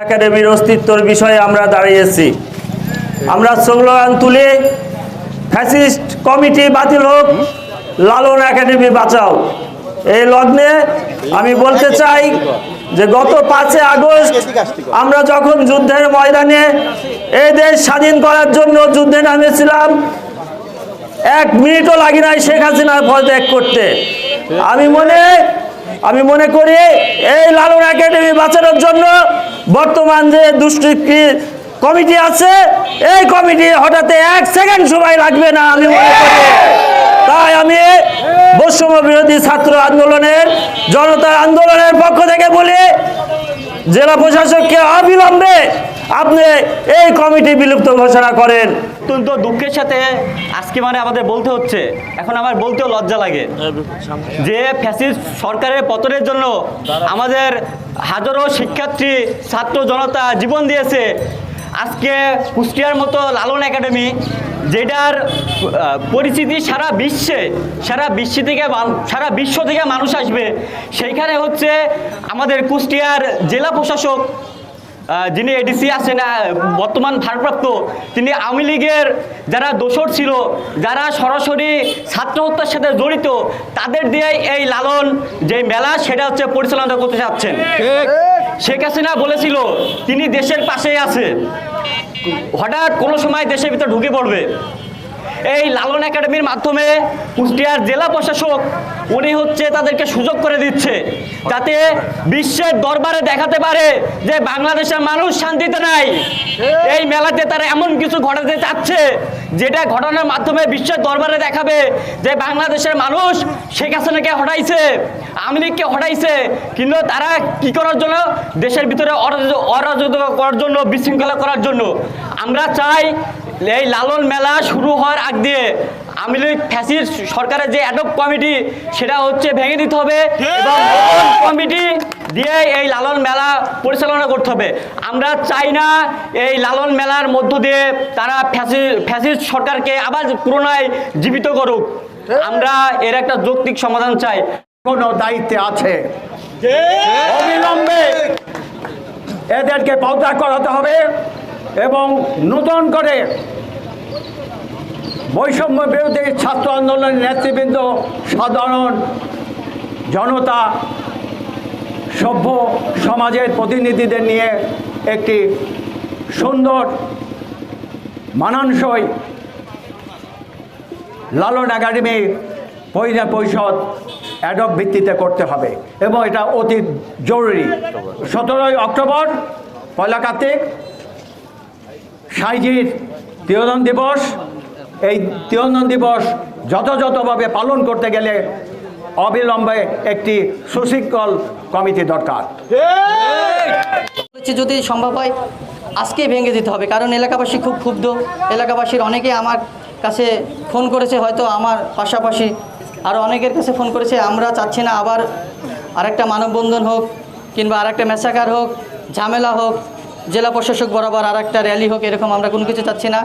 একাডেমির অস্তিত্বর বিষয়ে আমরা দাঁড়িয়েছি। আমরা স্লোগান তুলে, ফ্যাসিস্ট কমিটি বাতিল হোক, লালন একাডেমি বাঁচাও। এই লগ্নে আমি বলতে চাই যে গত পাঁচে আগস্ট আমরা যখন যুদ্ধের ময়দানে এই দেশ স্বাধীন করার জন্য যুদ্ধে নামেছিলাম, এক মিনিটও লাগি নাই শেখ হাসিনার পদত্যাগ করতে। আমি মনে আমি মনে করি এই লালন একাডেমি বাঁচানোর জন্য বর্তমান যে দুষ্কৃতি কমিটি আছে, এই কমিটি হঠাৎ এক সেকেন্ড সময় লাগবে না আমি মনে করি। তাই আমি বৈষম্য বিরোধী ছাত্র আন্দোলনের জনতার আন্দোলনের পক্ষ থেকে বলি, জেলা প্রশাসককে অবিলম্বে আপনি এই কমিটি বিলুপ্ত ঘোষণা করেন। অত্যন্ত দুঃখের সাথে আজকে মানে আমাদের বলতে হচ্ছে, এখন আমার বলতেও লজ্জা লাগে যে ফ্যাসিস্ট সরকারের পতনের জন্য আমাদের হাজারো শিক্ষার্থী, ছাত্র জনতা জীবন দিয়েছে। আজকে কুষ্টিয়ার মতো লালন একাডেমি, যেটার পরিচিতি সারা বিশ্বে, সারা বিশ্ব থেকে সারা বিশ্ব থেকে মানুষ আসবে, সেইখানে হচ্ছে আমাদের কুষ্টিয়ার জেলা প্রশাসক যিনি এডিসি আছেন বর্তমান ভারপ্রাপ্ত তিনি আওয়ামী লীগের যারা দোষর ছিল যারা সরাসরি ছাত্র হত্যার সাথে জড়িত তাদের দিয়ে এই লালন যে মেলা সেটা হচ্ছে পরিচালনা করতে চাচ্ছেন। শেখ হাসিনা বলেছিল তিনি দেশের পাশেই আছে। হঠাৎ কোনো সময় দেশের ভিতরে ঢুকে পড়বে। এই লালন একাডেমির মাধ্যমে কুষ্টিয়ার জেলা প্রশাসক, উনি হচ্ছে তাদেরকে সুযোগ করে দিচ্ছে যাতে বিশ্বের দরবারে দেখাতে পারে যে বাংলাদেশের মানুষ শান্তিতে নাই। এই মেলাতে তারা এমন কিছু ঘটাতে চাচ্ছে, যেটা ঘটানোর মাধ্যমে বিশ্বের দরবারে দেখাবে যে বাংলাদেশের মানুষ শেখ হাসিনাকে হটাইছে আওয়ামী লীগকে হটাইছে, কিন্তু তারা কি করার জন্য? দেশের ভিতরে অরাজক করার জন্য, বিশৃঙ্খলা করার জন্য। আমরা চাই এই লালন মেলা শুরু হওয়ার আগ দিয়ে আমি ফ্যাসির সরকারের যে অ্যাডপ কমিটি সেটা হচ্ছে ভেঙে দিতে হবে এবং কমিটি দিয়ে এই লালন মেলা পরিচালনা করতে হবে। আমরা চাই না এই লালন মেলার মধ্য দিয়ে তারা ফ্যাসি ফ্যাসিস্ট সরকারকে আবার পুনরায় জীবিত করুক। আমরা এর একটা যৌক্তিক সমাধান চাই। কোনো দায়িত্বে আছে? অবিলম্বে এদেরকে পদত্যাগ করাতে হবে এবং নতুন করে বৈষম্য বিরোধী ছাত্র আন্দোলনের নেতৃবৃন্দ, সাধারণ জনতা, সভ্য সমাজের প্রতিনিধিদের নিয়ে একটি সুন্দর, মানানসই লালন একাডেমি পরিণা পরিষদ অ্যাডপ ভিত্তিতে করতে হবে এবং এটা অতি জরুরি। সতেরোই অক্টোবর, পয়লা কার্তিক, সাইজির তিরোধন দিবস, এই তিরোধন দিবস যথাযথভাবে পালন করতে গেলে অবিলম্বে একটি সুশৃঙ্খল কমিটি দরকার। যদি সম্ভব হয়, আজকে ভেঙে দিতে হবে। কারণ এলাকাবাসী খুব ক্ষুব্ধ। এলাকাবাসীর অনেকে আমার কাছে ফোন করেছে, হয়তো আমার পাশাপাশি। আরও অনেকের কাছে ফোন করেছে, আমরা চাচ্ছি না আবার আরেকটা মানববন্ধন হোক, কিংবা আরেকটা মেসাকার হোক, ঝামেলা হোক জেলা প্রশাসক বরাবর আর একটা র্যালি হোক, এরকম আমরা কোনো কিছু চাচ্ছি না।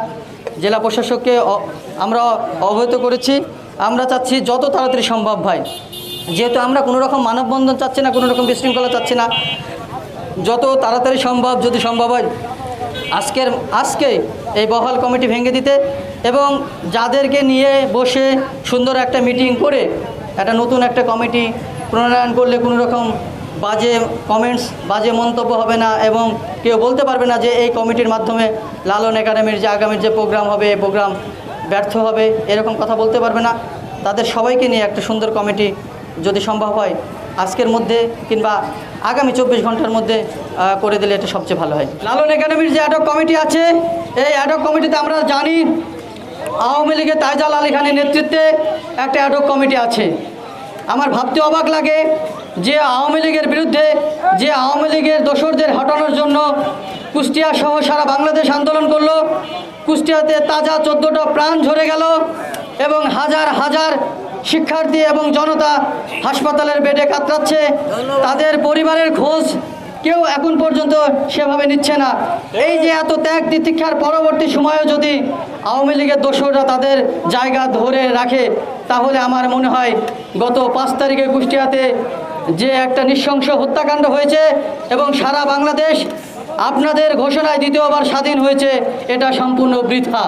জেলা প্রশাসককে আমরা অবহিত করেছি। আমরা চাচ্ছি যত তাড়াতাড়ি সম্ভব হয় যেহেতু আমরা কোনো রকম মানববন্ধন চাচ্ছি না, কোনো রকম বিশৃঙ্খলা চাচ্ছি না। যত তাড়াতাড়ি সম্ভব যদি সম্ভব হয়, আজকের, আজকে এই বহাল কমিটি ভেঙে দিতে এবং যাদেরকে নিয়ে বসে সুন্দর একটা মিটিং করে একটা নতুন একটা কমিটি প্রণয়ন করলে কোনো রকম বাজে কমেন্টস বাজে মন্তব্য হবে না এবং কেউ বলতে পারবে না যে এই কমিটির মাধ্যমে লালন একাডেমির যে আগামীর যে প্রোগ্রাম হবে, এই প্রোগ্রাম ব্যর্থ হবে, এরকম কথা বলতে পারবে না। তাদের সবাইকে নিয়ে একটা সুন্দর কমিটি যদি সম্ভব হয়, আজকের মধ্যে কিংবা আগামী চব্বিশ ঘণ্টার মধ্যে করে দিলে এটা সবচেয়ে ভালো হয়। লালন একাডেমির যে অ্যাডক কমিটি আছে, এই অ্যাডক কমিটিতে আমরা জানি আওয়ামী লীগের তাইজাল আলী খানের নেতৃত্বে একটা অ্যাডক কমিটি আছে। আমার ভাবতে অবাক লাগে যে আওয়ামী লীগের বিরুদ্ধে, যে আওয়ামী লীগের দোসরদের হটানোর জন্য কুষ্টিয়া সহ সারা বাংলাদেশ আন্দোলন করল। কুষ্টিয়াতে তাজা চোদ্দোটা প্রাণ ঝরে গেল এবং হাজার হাজার শিক্ষার্থী এবং জনতা হাসপাতালের বেডে কাতরাচ্ছে। তাদের পরিবারের খোঁজ কেউ এখন পর্যন্ত সেভাবে নিচ্ছে না। এই যে এত ত্যাগ তিতিক্ষার পরবর্তী সময়েও যদি আওয়ামী লীগের দোসররা তাদের জায়গা ধরে রাখে, তাহলে আমার মনে হয় গত পাঁচ তারিখে কুষ্টিয়াতে যে একটা নৃশংস হত্যাকাণ্ড হয়েছে এবং সারা বাংলাদেশ আপনাদের ঘোষণায় দ্বিতীয়বার স্বাধীন হয়েছে, এটা সম্পূর্ণ বৃথা।